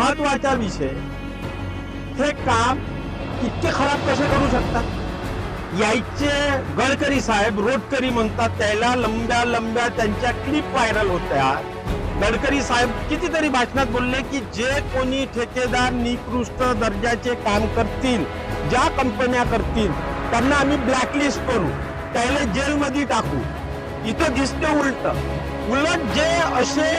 महत्त्वाचा विषय. हे काम इतके खराब कसे करू शकतात? यायचे गडकरी साहेब रोडकरी म्हणतात त्याला लंब्या लंब्या त्यांच्या क्लिप व्हायरल होत्या. गडकरी साहेब कितीतरी भाषणात बोलले की जे कोणी ठेकेदार निकृष्ट दर्जाचे काम करतील ज्या कंपन्या करतील त्यांना आम्ही ब्लॅकलिस्ट करू त्याला जेलमध्ये टाकू. इथं दिसते उलट. उलट जे असे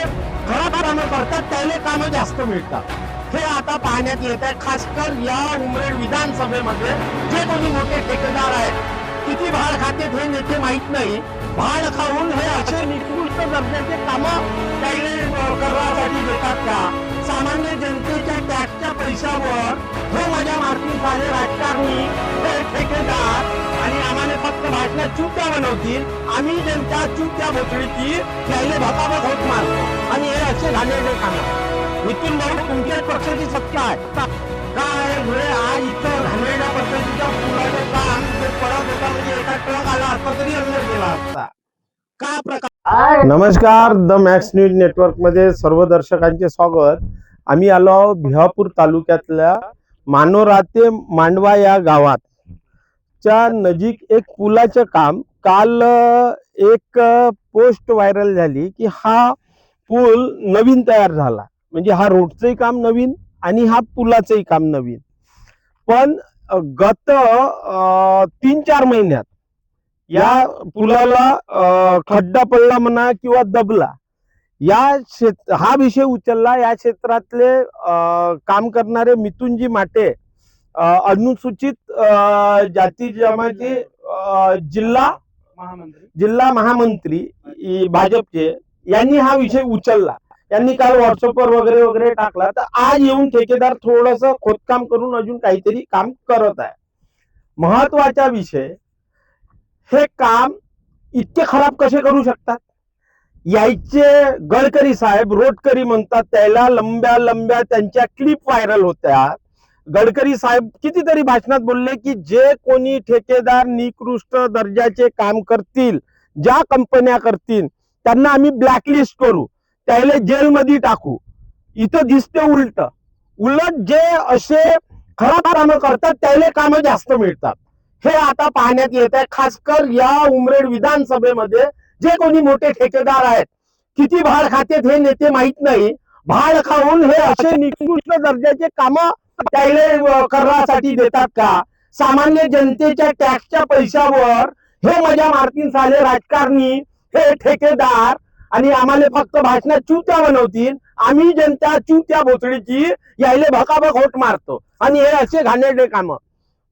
खराब कामं करतात त्याने कामं जास्त मिळतात. हे आता पाहण्यात येत आहे खासकर या उमरेड विधानसभेमध्ये जे कोणी मोठे ठेकेदार आहेत किती भाड खातेत हे नेते माहीत नाही. भाड खाऊन हे असे निकृष्ट दर्जाचे कामं त्याने करण्यासाठी देतात का? सामान्य जनतेच्या टॅक्सच्या पैशावर हे माझ्या मारतील झाले राजकारणी. फक्त भाषणात बनवतील आम्ही त्यांच्या चुत्या भोसडीची त्याला भकाभक होत मारतो. आणि हे असे घाणेरडे कामं नितीन भाऊ तुमच्याच पक्षाची सत्ता आहे. काय धुळे आज इथं घाणेरड्या पद्धतीच्या पुलाचं काम जे पडत होता. म्हणजे एका ट्रक आला असता तरी अंदर गेला असता. का प्रकार नमस्कार द मॅक्स न्यूज नेटवर्कमध्ये सर्व दर्शकांचे स्वागत. आम्ही आलो आहोत भिवापूर तालुक्यातल्या मानोरा ते मांडवा या गावात. च्या नजीक एक पुलाचं काम. काल एक पोस्ट व्हायरल झाली की हा पूल नवीन तयार झाला. म्हणजे हा रोडचंही काम नवीन आणि हा पुलाचंही काम नवीन. पण गत तीन चार महिन्यात या पुलाला खड्डा पडला म्हणा किंवा दबला या क्षेत्र हा विषय उचलला. या क्षेत्रातले काम करणारे मिथुनजी माटे अनुसूचित जाती जमाती जिल्हा महामंत्री. जिल्हा महामंत्री भाजपचे यांनी हा विषय उचलला. यांनी काल व्हॉट्सअपवर वगैरे वगैरे टाकला. तर आज येऊन ठेकेदार थोडस खोदकाम करून अजून काहीतरी काम करत आहे. महत्त्वाचा विषय हे काम इतके खराब कसे करू शकतात? यायचे गडकरी साहेब रोडकरी म्हणतात त्याला लंब्या लंब्या त्यांच्या क्लिप व्हायरल होत्या. गडकरी साहेब कितीतरी भाषणात बोलले की जे कोणी ठेकेदार निकृष्ट दर्जाचे काम करतील ज्या कंपन्या करतील त्यांना आम्ही ब्लॅकलिस्ट करू त्याला जेलमध्ये टाकू. इथं दिसते उलट. उलट जे असे खराब कामं करतात त्याला कामं जास्त मिळतात. हे आता पाहण्यात येत आहे. खासकर या उमरेड विधानसभेमध्ये जे कोणी मोठे ठेकेदार आहेत किती भाड खातेत हे नेते माहीत नाही. भाड खाऊन हे असे निकृष्ट दर्जाचे कामं त्याला करण्यासाठी देतात का? सामान्य जनतेच्या टॅक्सच्या पैशावर हे मजा मारतील साले राजकारणी हे ठेकेदार आणि आम्हाला फक्त भाषणात चुत्या बनवतील. आम्ही जनता चुत्या भोसडीची यायले भकाभक होट मारतो. आणि हे असे घाणेरडे काम.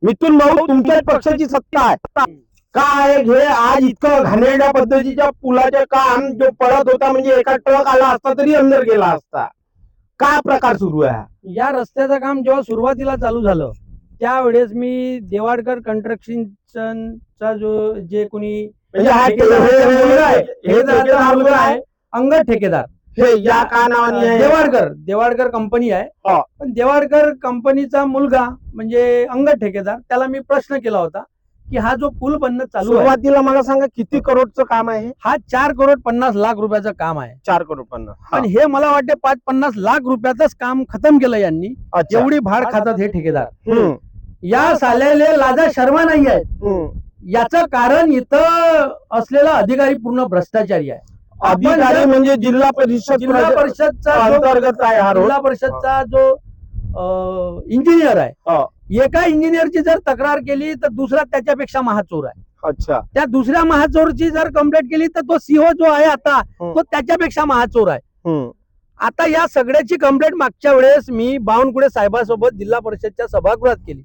मिथून भाऊ तुमच्या पक्षाची सत्ता आहे. काय हे आज इतकं घाणेरड्या पद्धतीच्या पुलाचे काम जो पडत होता म्हणजे एका ट्रक आला असता तरी अंदर गेला असता. काय प्रकार सुरू आहे? या रस्त्याचं काम जेव्हा सुरुवातीला चालू झालं त्यावेळेस मी देवाडकर कंस्ट्रक्शनचा जो जे कोणी म्हणजे ठेकेदाराचा ठेकेदार अंगद हे या का नावाने? देवाडकर देवाडकर कंपनी आहे. पण देवाडकर कंपनीचा मुलगा म्हणजे अंगद ठेकेदार त्याला मी प्रश्न केला होता की हा जो पूल बनणं चालू आहे सुरुवातीला मला सांगा किती करोडचं काम आहे हे? हा चार करोड पन्नास लाख रुपयाचं काम आहे. चार करोड पन्नास. पण हे मला वाटते पाच पन्नास लाख रुपयातच काम खतम केलं यांनी. अच्छा. एवढी भाड खातात हे ठेकेदार. हम्म, या साल्याले लाजा शर्मा नाही आहेत. हम्म. याचं कारण इथं असलेला अधिकारी पूर्ण भ्रष्टाचारी आहे. आपण अधिकारी जर म्हणजे जिल्हा परिषद जिल्हा परिषदचा जो अंतर्गत आहे हा रोड. जिल्हा परिषदचा जो इंजिनियर हा. आहे. एका इंजिनियरची जर तक्रार केली तर दुसरा त्याच्यापेक्षा महाचोर आहे. अच्छा. त्या दुसऱ्या महाचोरची जर कंप्लेंट केली तर तो सीओ जो आहे आता. तो त्याच्यापेक्षा महाचोर आहे. आता या सगळ्याची कंप्लेंट मागच्या वेळेस मी बावनकुळे साहेबांसोबत जिल्हा परिषदच्या सभागृहात केली.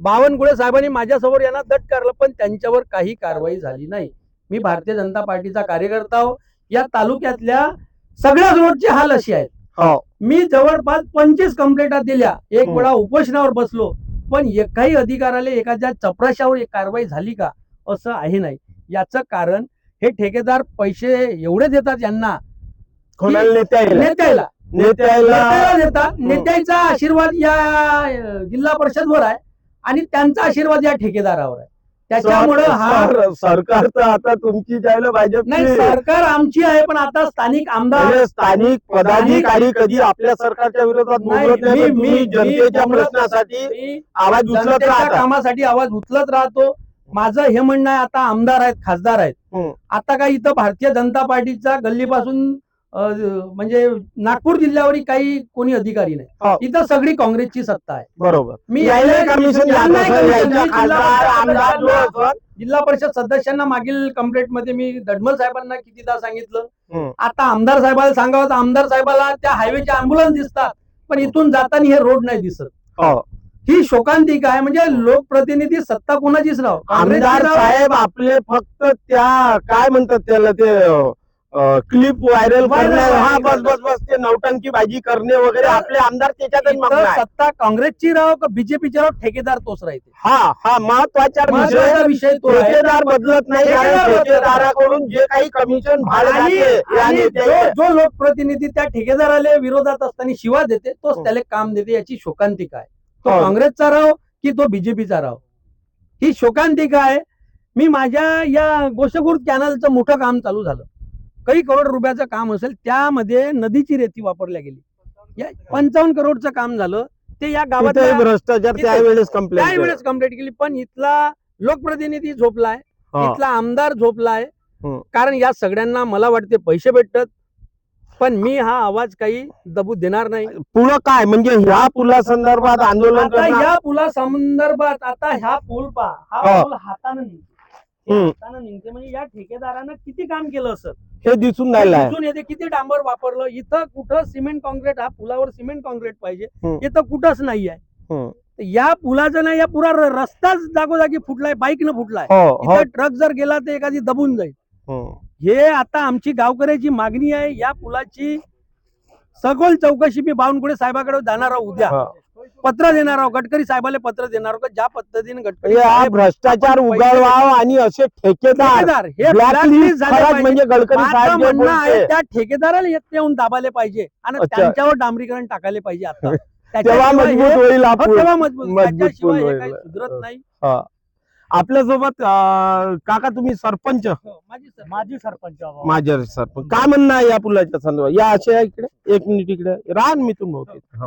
बावनकुळे साहेबांनी माझ्यासमोर यांना दट करलं पण त्यांच्यावर काही कारवाई झाली नाही. मी भारतीय जनता पार्टीचा कार्यकर्ता आहो. या तालुक्यातल्या सगळ्या रोडचे हाल असे आहेत. हो मी जवळपास पंचवीस कंप्लेंटा दिल्या. एक हम्म. वेळा उपोषणावर बसलो. पण एकाही अधिकाऱ्याला एखाद्या चपराशावर एक कारवाई झाली का? असं आहे नाही. याचं कारण हे ठेकेदार पैसे एवढे देतात यांना? नेत्याला? नेत्याला. देतात नेत्याचा आशीर्वाद या जिल्हा परिषदवर आहे आणि त्यांचा आशीर्वाद या ठेकेदारावर आहे. त्याच्यामुळं हा सर- सरकार तर आता तुमची जायला भाजप नाही सरकार आमची आहे पण आता स्थानिक आमदार स्थानिक पदाधिकारी कधी आपल्या सरकारच्या विरोधात नाही, मी- जनतेच्या प्रश्नासाठी आवाज उचलत कामासाठी आवाज उचलत राहतो. माझं हे म्हणणं आहे आता आमदार आहेत खासदार आहेत. आता काय इथं भारतीय जनता पार्टीचा गल्लीपासून म्हणजे नागपूर जिल्ह्यावरही काही कोणी अधिकारी हो. नाही इथं सगळी काँग्रेसची सत्ता आहे. बरोबर. मी जिल्हा परिषद सदस्यांना मागील कंप्लेंटमध्ये मी दडमल साहेबांना कितीदा सांगितलं. आता आमदार साहेबाला सांगावं तर आमदार साहेबाला त्या हायवेचे अँब्युलन्स दिसतात पण इथून जाताना हे रोड नाही दिसत. हो. ही शोकांतिका आहे म्हणजे लोकप्रतिनिधी सत्ता कोणाचीच काँग्रेसची आमदार. साहेब आपले फक्त त्या काय म्हणतात त्याला ते क्लिप व्हायरल करणे हा बस बस बस ते नौटंकी बाजी करणे वगैरे आपले आमदार त्याच्यातच मग्न आहे. सत्ता काँग्रेसची राव का बीजेपीची राव? ठेकेदार तोच राहते. हा हा महत्त्वाचा विषय महत्त्वाचा विषय तो आहे. ठेकेदार बदलत नाही कारण ठेकेदार बदलत नाही. ठेकेदाराकडून जे काही कमिशन भाडं आणि जाते, या आणि नेत्याचे- जो लोकप्रतिनिधी त्या ठेकेदाराला विरोधात असताना शिवा देते तोच हो. त्याला काम देते याची शोकांतिका आहे. तो हो. काँग्रेसचा राव की तो बीजेपीचा राव? ही शोकांतिका आहे. मी माझ्या या गोशगुर कॅनलचं मोठं काम चालू झालं. काही करोड रुपयाचं काम असेल त्यामध्ये नदीची रेती वापरल्या गेली. या पंचावन्न करोडचं काम झालं. ते या गावात भ्रष्टाचार त्यावेळेस कंप्लेंट त्यावेळेस कंप्लीट केली. पण इथला लोकप्रतिनिधी झोपलाय इथला आमदार झोपलाय. कारण या सगळ्यांना मला वाटते पैसे भेटतात. पण मी हा आवाज काही दबू देणार नाही. पुढं काय? म्हणजे ह्या पुला संदर्भात आंदोलन या पुला संदर्भात आता ह्या पूल पा हा. पूल हाताने निघते. हाताने निघते म्हणजे या ठेकेदारानं किती काम केलं असं हे दिसून राहिलं दिसून येते. किती डांबर वापरलं? इथं कुठं सिमेंट कॉन्क्रीट हा पुलावर सिमेंट कॉन्क्रीट पाहिजे. हं. इथं कुठंच नाही आहे हं. या पुलाचं नाही या पुरा रस्ताच जागोजागी फुटलाय बाईकनं फुटलाय. हो हो. ट्रक जर गेला तर एखादी दबून जाईल. हं. हे आता आमची गावकऱ्याची मागणी आहे या पुलाची सखोल चौकशी मी बावनकुळे साहेबाकडे जाणार आहोत उद्या. हा. पत्र देणार आहोत. गडकरी साहेबाला पत्र देणार आहोत. का ज्या पद्धतीने गडकरी हा साहेब भ्रष्टाचार आपण पैसे- उगाळवाव आणि असे ठेकेदार. ठेकेदार. हे blacklist blacklist झाले खरंच पाहिजे. म्हणजे गडकरी माझं साहेब जे म्हणणं आहे बोलते, त्या ठेकेदाराला येत येऊन दाबाले पाहिजे. आणि अच्छा. त्यांच्यावर डांबरीकरण टाकायला पाहिजे आता. तेव्हा त्याच्याशिवाय मजबूत हे- होईल हो, आपण तेव्हा मजबूत मजबूत त्याच्याशिवाय पूल हे काही होईल. सुधरत नाही. आपल्यासोबत अं, काका तुम्ही सरपंच? हो, माझी सर- माजी सरपंच माझे सरपंच. काय म्हणणं आहे या पुलाच्या संदर्भात? या अशा इकडे. एक मिनिट इकडे. रान मी तुम्ही हा.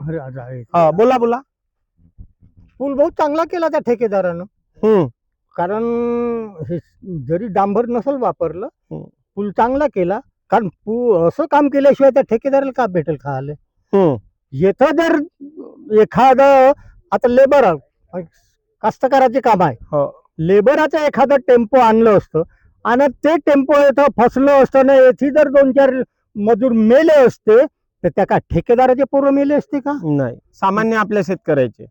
हा बोला बोला. पूल बहुत चांगला केला त्या ठेकेदारानं. हम्म. कारण हे जरी डांबर नसल वापरलं हम्म. पूल चांगला केला. कारण पू असं काम केल्याशिवाय त्या ठेकेदाराला का भेटेल खायला? हम्म. येथं जर एखादं आता लेबर कास्तकाराचे काम आहे. हो. लेबराचं एखादं टेम्पो आणलं असतं आणि ते टेम्पो इथं फसलं असतं ना येथे जर दोन चार मजूर मेले असते तर त्या का ठेकेदाराचे पोरं मेले असते का? नाही. सामान्य आपल्या शेतकऱ्याचे.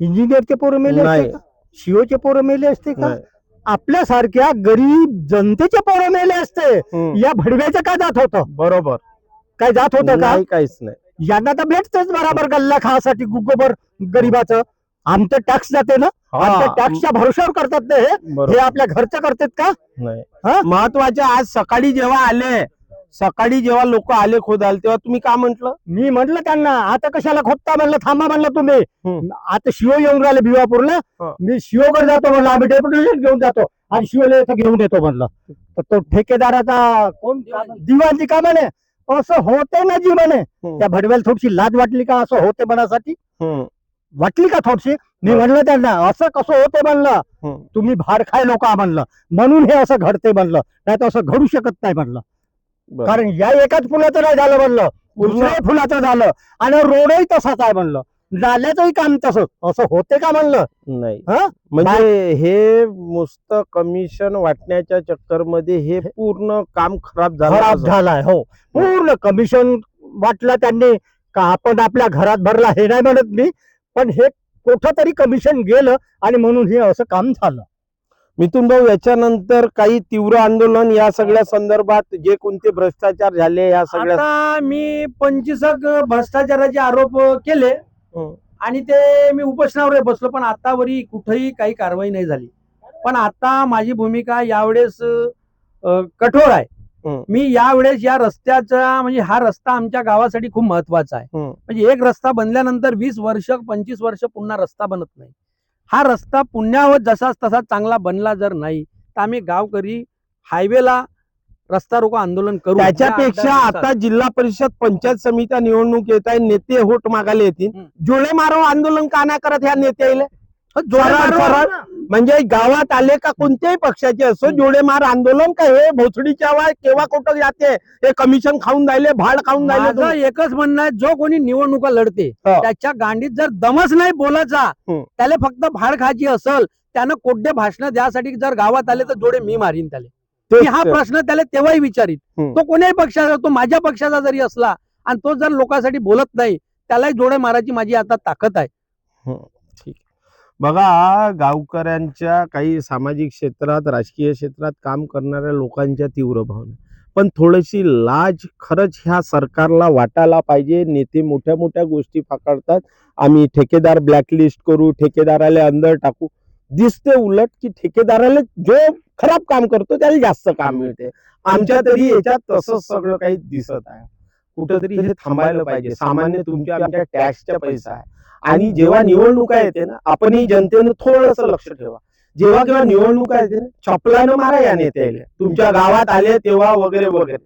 इंजिनियरचे पोरं मेले असते नाही. का? शिओचे पोरं मेले असते का? नाही. आपल्यासारख्या गरीब जनतेचे पोरं मेले असते. हम्म. या भडव्याचं काय जात होतं? बरोबर. काय जात होतं का? नाही काहीच नाही. यांना तर भेटतच बराबर गल्ला खासाठी गुगोबर गरीबाचं. आमचं टॅक्स जाते ना? आमच्या टॅक्सच्या भरोशावर करतात ना हे बरोबर. आपल्या घरचं करतात का? नाही. हा? महत्त्वाचे आज सकाळी जेव्हा आले सकाळी जेव्हा लोक आले खोदाल तेव्हा तुम्ही का म्हंटल? मी म्हटलं त्यांना आता कशाला खोदता म्हणलं थांबा म्हणलं तुम्ही. आता शिव येऊन राहिले भिवापूरला. मी शिवकडे जातो म्हणलं आम्ही डेप्युटेशन घेऊन जातो. आणि शिवला इथं घेऊन येतो म्हणलं. तर तो ठेकेदाराचा कोण? दिवाणची का म्हणे? असं होते ना जी म्हणे. त्या भडव्याला थोडीशी लाज वाटली का? असं होते म्हणासाठी वाटली का थोडीशी? मी. म्हणलं त्यांना असं कसं होते म्हणलं? तुम्ही भाड खाय लोक म्हणलं. म्हणून हे असं घडते म्हणलं. नाही तर असं घडू शकत नाही म्हणलं. कारण या एकाच फुलाचं नाही झालं म्हणलं. दुसऱ्याही फुलाचं झालं. आणि रोडही तसाच आहे म्हणलं. नाल्याचंही काम तसंच असं होते का म्हणलं? नाही. हा? म्हणजे हे नुसतं कमिशन वाटण्याच्या चक्करमध्ये हे पूर्ण काम खराब झालं खराब. झालाय हो. पूर्ण कमिशन वाटलं त्यांनी का आपण आपल्या घरात भरला हे नाही म्हणत मी. पण हे कुठं तरी कमिशन गेलं आणि म्हणून हे असं काम झालं. मिथुन भाऊ याच्यानंतर काही तीव्र आंदोलन या सगळ्या संदर्भात जे कोणते भ्रष्टाचार झाले या सगळ्या आता मी पंचवीसक भ्रष्टाचाराचे आरोप केले हं. आणि ते मी उपोषणावर बसलो पण आतावरी कुठेही काही कारवाई नाही झाली पण आता माझी भूमिका यावेळेस अ, कठोर आहे हं. मी यावेळेस या रस्त्याचा म्हणजे हा रस्ता आमच्या गावासाठी खूप महत्त्वाचा आहे हं. म्हणजे एक रस्ता बनल्यानंतर वीस वर्ष पंचवीस वर्ष पुन्हा रस्ता बनत नाही हा रस्ता पुण्यावर जसाच तसा चांगला बनला जर नाही तर आम्ही गावकरी हायवेला रस्ता रोको आंदोलन करू. त्याच्यापेक्षा आता जिल्हा परिषद पंचायत समित्या निवडणूक येत आहे नेते होट मागायला येतील. जोडे मारो आंदोलन का नाही करत ह्या नेत्याला म्हणजे गावात आले का कोणत्याही पक्षाचे असो जोडे मार आंदोलन का हे भोसडीच्या वाय केव्हा कुठं जाते? हे कमिशन खाऊन राहिले भाड खाऊन राहिले एकच म्हणणं आहे जो कोणी निवडणुका लढते. त्याच्या गांडीत जर दमच नाही बोलायचा. त्याला फक्त भाड खायची असल त्यानं कोड्डे भाषण द्यासाठी जर गावात आले तर जोडे मी मारीन त्याला. हा प्रश्न त्याला तेव्हाही विचारित. तो कोण्याही पक्षाचा तो माझ्या पक्षाचा जरी असला आणि तो जर लोकांसाठी बोलत नाही त्यालाही जोडे मारायची माझी आता ताकद आहे. ठीक बघा गावकऱ्यांच्या काही सामाजिक क्षेत्रात राजकीय क्षेत्रात काम करणाऱ्या लोकांच्या तीव्र भावना. पण थोडीशी लाज खरंच ह्या सरकारला वाटायला पाहिजे. नेते मोठ्या मोठ्या गोष्टी पकडतात. आम्ही ठेकेदार ब्लॅकलिस्ट करू ठेकेदाराला अंदर टाकू. दिसते उलट की ठेकेदाराला जो खराब काम करतो त्याला जास्त काम मिळते. आमच्या तरी याच्यात तसंच सगळं काही दिसत आहे. कुठंतरी हे थांबायला पाहिजे. सामान्य तुमच्या आमच्या टॅक्सचा पैसा आहे. आणि जेव्हा निवडणुका येते ना आपणही जनतेनं थोडस लक्ष ठेवा. जेव्हा केव्हा निवडणुका येते ना चपलानं मारा या नेत्याला तुमच्या गावात आले तेव्हा वगैरे वगैरे.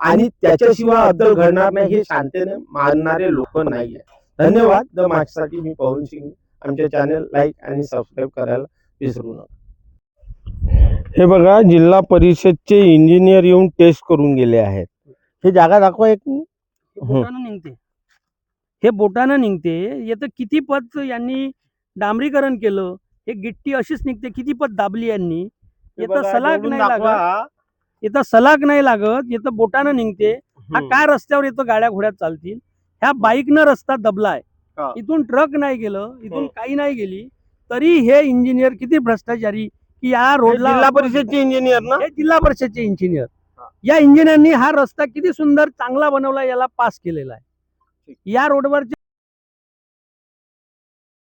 आणि त्याच्याशिवाय अद्दल घडणार नाही हे शांततेने मानणारे लोक नाही आहे धन्यवाद. द माझ्यासाठी मी पवन सिंग. आमच्या चॅनल लाईक आणि सबस्क्राईब करायला विसरू नका. हे बघा जिल्हा परिषदचे इंजिनियर येऊन टेस्ट करून गेले आहेत. हे जागा दाखवा एक. निघते? हे बोटानं निघते. येतं किती पद यांनी डांबरीकरण केलं. हे गिट्टी अशीच निघते. किती पद दाबली यांनी. येतं सलाग नाही लागत. येतं सलाग नाही लागत. येतं बोटानं निघते. हा काय रस्त्यावर येतो गाड्या घोड्यात चालतील? ह्या बाईकनं रस्ता दबलाय. इथून ट्रक नाही गेलं. इथून. काही नाही गेली. तरी हे इंजिनियर किती भ्रष्टाचारी की या रोडला जिल्हा परिषदचे इंजिनियर ना? हे जिल्हा परिषदचे इंजिनियर. या इंजिनियरनी हा रस्ता किती सुंदर चांगला बनवला याला पास केलेला आहे. या रोडवरचे